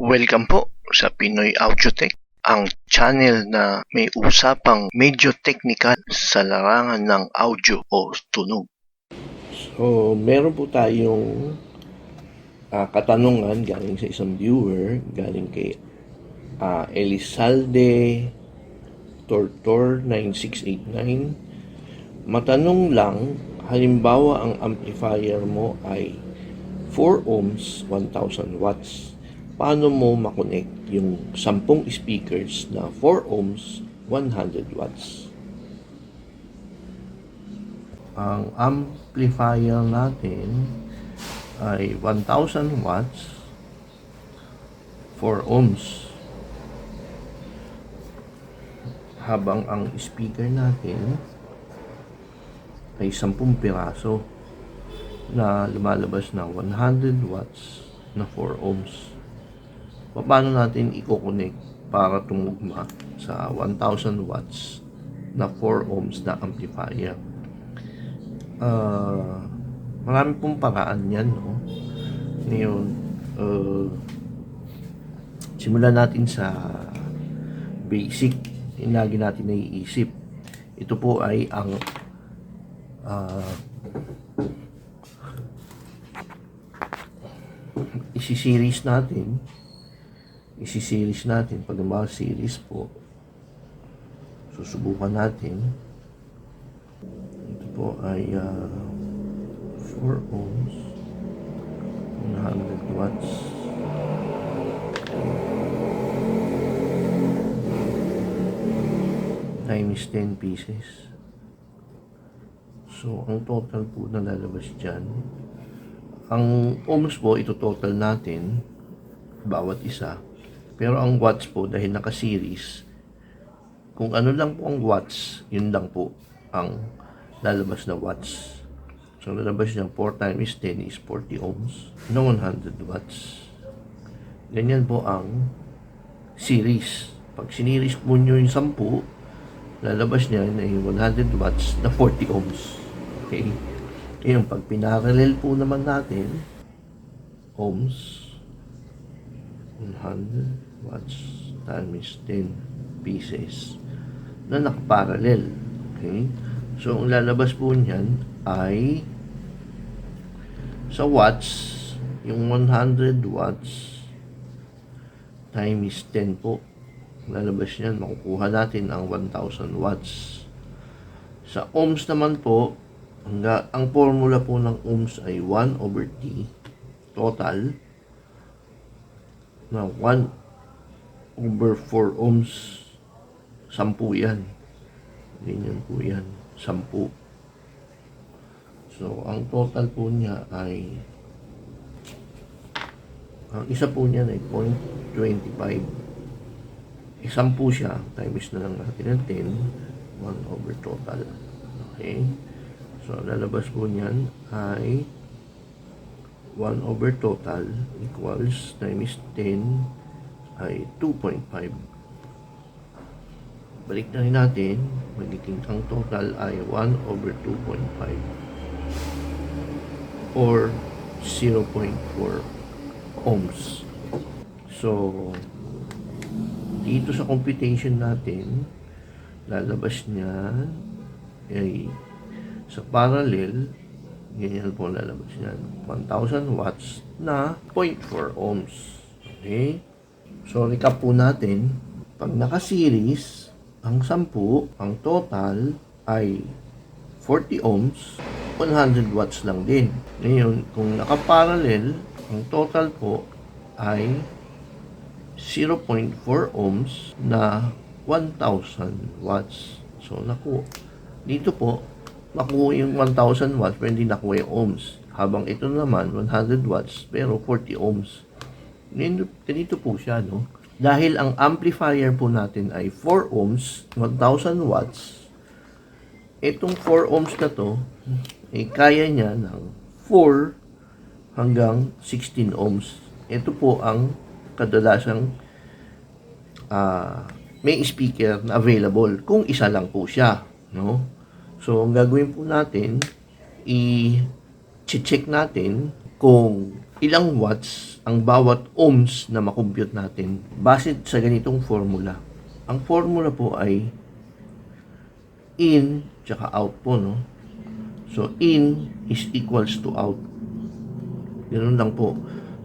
Welcome po sa Pinoy Audiotech, ang channel na may usapang medyo technical sa larangan ng audio o tunog. So, meron po tayong ah, katanungan galing sa isang viewer, galing kay ah, Elizalde Tortor 9689. Matanong lang, halimbawa ang amplifier mo ay 4 ohms, 1000 watts. Paano mo makonect yung 10 speakers na 4 ohms, 100 watts? ang amplifier natin ay 1000 watts 4 ohms habang ang speaker natin ay 10 piraso na lumalabas na 100 watts na 4 ohms paano natin i-connect para tumugma sa 1000 watts na 4 ohms na amplifier Ah, marami pong paraan yan, no? Ngayon, uh, simulan natin sa basic, yung lagi natin naiisip. Ito po ay ang uh, isi-series natin isi-series natin. Pag mga series po susubukan natin. Ito po ay ah, 4 ohms. 100 watts. Times 10 pieces. So ang total po na lalabas dyan ang ohms po ito total natin bawat isa pero ang watts po dahil naka-series kung ano lang po ang watts yun lang po ang lalabas na watts. So, lalabas niya 4 times 10 is 40 ohms na 100 watts. Ganyan po ang series. Pag siniris po nyo yung 10, lalabas niya na yung 100 watts na 40 ohms. Okay? Yung pag pinarallel po naman natin, ohms, 100 watts times 10 pieces na nakaparallel. Okay? So, ang lalabas po niyan ay sa watts, yung 100 watts times 10 po. Lalabas niyan, makukuha natin ang 1,000 watts. Sa ohms naman po, ang, ang formula po ng ohms ay 1 over T total na 1 over 4 ohms 10 yan. Ganyan po yan. 10. So, ang total po niya ay ang isa po niya ay 0.25. Isang po siya, times na lang natin ng 10, 1 over total. Okay? So, lalabas po niyan ay 1 over total equals times 10 ay 2.5 balik na rin natin, magiging ang total ay 1 over 2.5 or 0.4 ohms. So, dito sa computation natin, lalabas niya ay sa parallel, ganyan po lalabas niya, 1,000 watts na 0.4 ohms. Okay? So, recap po natin, pag naka-series, ang 10, ang total ay 40 ohms, 100 watts lang din. Ngayon, kung nakaparallel, ang total po ay 0.4 ohms na 1,000 watts. So, naku, dito po, nakuha yung 1,000 watts, pero hindi nakuha yung ohms. Habang ito naman, 100 watts, pero 40 ohms. Ganito po siya, no? Dahil ang amplifier po natin ay 4 ohms, 1000 watts, itong 4 ohms na to, eh, kaya niya ng 4 hanggang 16 ohms. Ito po ang kadalasang uh, may speaker na available kung isa lang po siya. No? So, ang gagawin po natin, i-check natin kung ilang watts ang bawat ohms na makompute natin base sa ganitong formula. Ang formula po ay in tsaka out po, no? So, in is equals to out. Ganun lang po.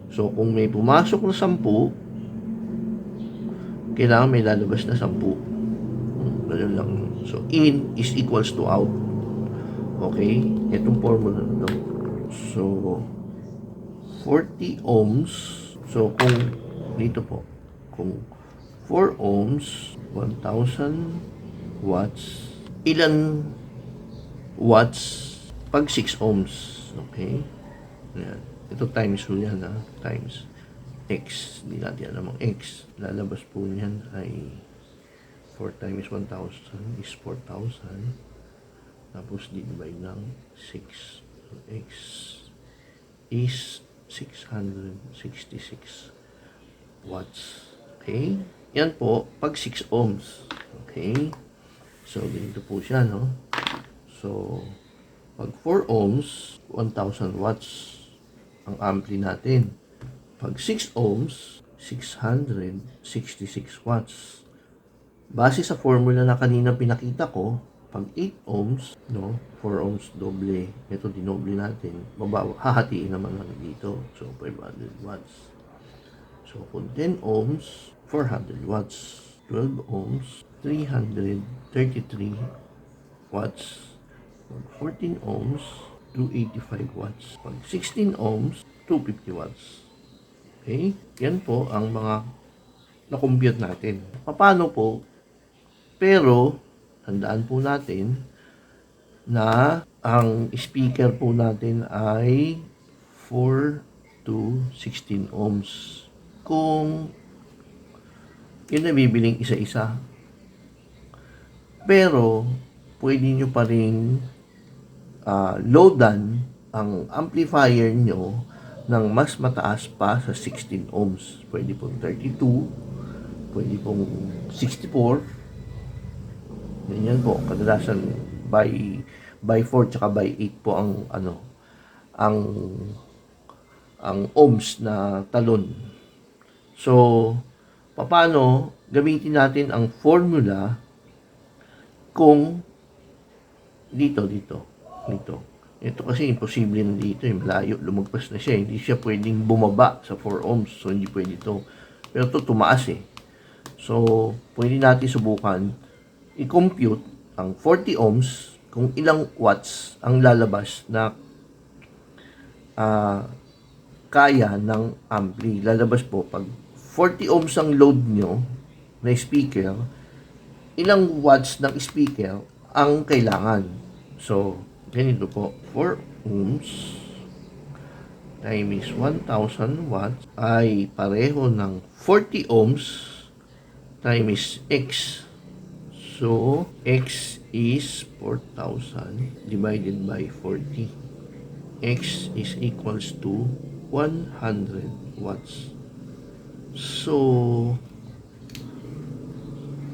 So, kung may pumasok na 10, kailangan may lalabas na 10. Ganun lang. So, in is equals to out. Okay? Itong formula na. So, 40 ohms. So, kung dito po, kung 4 ohms, 1,000 watts, ilan watts pag 6 ohms? Okay? Ayan. Ito times po yan, ha? Times x. Hindi natin alam ang x. Lalabas po niyan ay 4 times 1,000 is 4,000. Tapos divide ng 6. So, x is 666 watts. Okay? Yan po, pag 6 ohms. Okay? So, ganito po siya, no? So, pag 4 ohms, 1,000 watts ang ampli natin. Pag 6 ohms, 666 watts. Base sa formula na kanina pinakita ko, pag 8 ohms, no, 4 ohms doble, ito dinoble natin, babaw, hahatiin naman lang dito. So, 500 watts. So, kung 10 ohms, 400 watts. 12 ohms, 333 watts. Pag 14 ohms, 285 watts. Pag 16 ohms, 250 watts. Okay? Yan po ang mga na-compute natin. Paano po? Pero, tandaan po natin na ang speaker po natin ay 4 to 16 ohms. Kung yun na bibiling isa-isa. Pero, pwede nyo pa rin ah, loadan ang amplifier nyo ng mas mataas pa sa 16 ohms. Pwede pong 32, pwede pong 64. Ganyan po. Kadalasan by by 4 tsaka by 8 po ang ano ang ang ohms na talon. So, paano gamitin natin ang formula kung dito, dito, dito. Ito kasi imposible na dito, eh, malayo, lumagpas na siya. Hindi siya pwedeng bumaba sa 4 ohms, so hindi pwede ito. Pero ito tumaas eh. So, pwede natin subukan i-compute ang 40 ohms kung ilang watts ang lalabas na ah, kaya ng ampli. Lalabas po pag 40 ohms ang load nyo na speaker, ilang watts ng speaker ang kailangan. So, ganito po. 4 ohms times 1,000 watts ay pareho ng 40 ohms times X. So, X is 4,000 divided by 40. X is equals to 100 watts. So,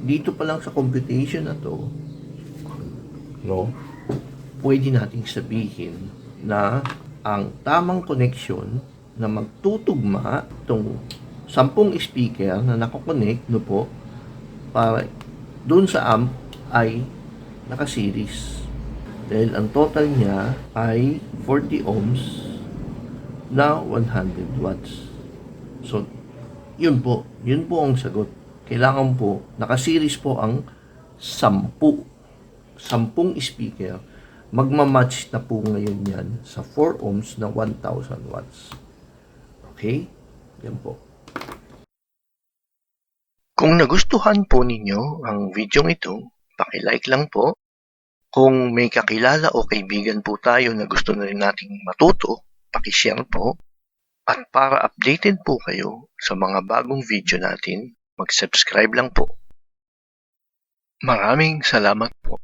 dito pa lang sa computation na to, no, pwede nating sabihin na ang tamang connection na magtutugma itong 10 speaker na nakakonect no po para doon sa amp ay naka-series. Dahil ang total niya ay 40 ohms na 100 watts. So, yun po. Yun po ang sagot. Kailangan po, naka-series po ang 10. 10 speaker. Magmamatch na po ngayon yan sa 4 ohms na 1,000 watts. Okay? Yan po. Kung nagustuhan po ninyo ang video ito, paki-like lang po. Kung may kakilala o kaibigan po tayo na gusto na rin nating matuto, paki-share po. At para updated po kayo sa mga bagong video natin, mag-subscribe lang po. Maraming salamat po.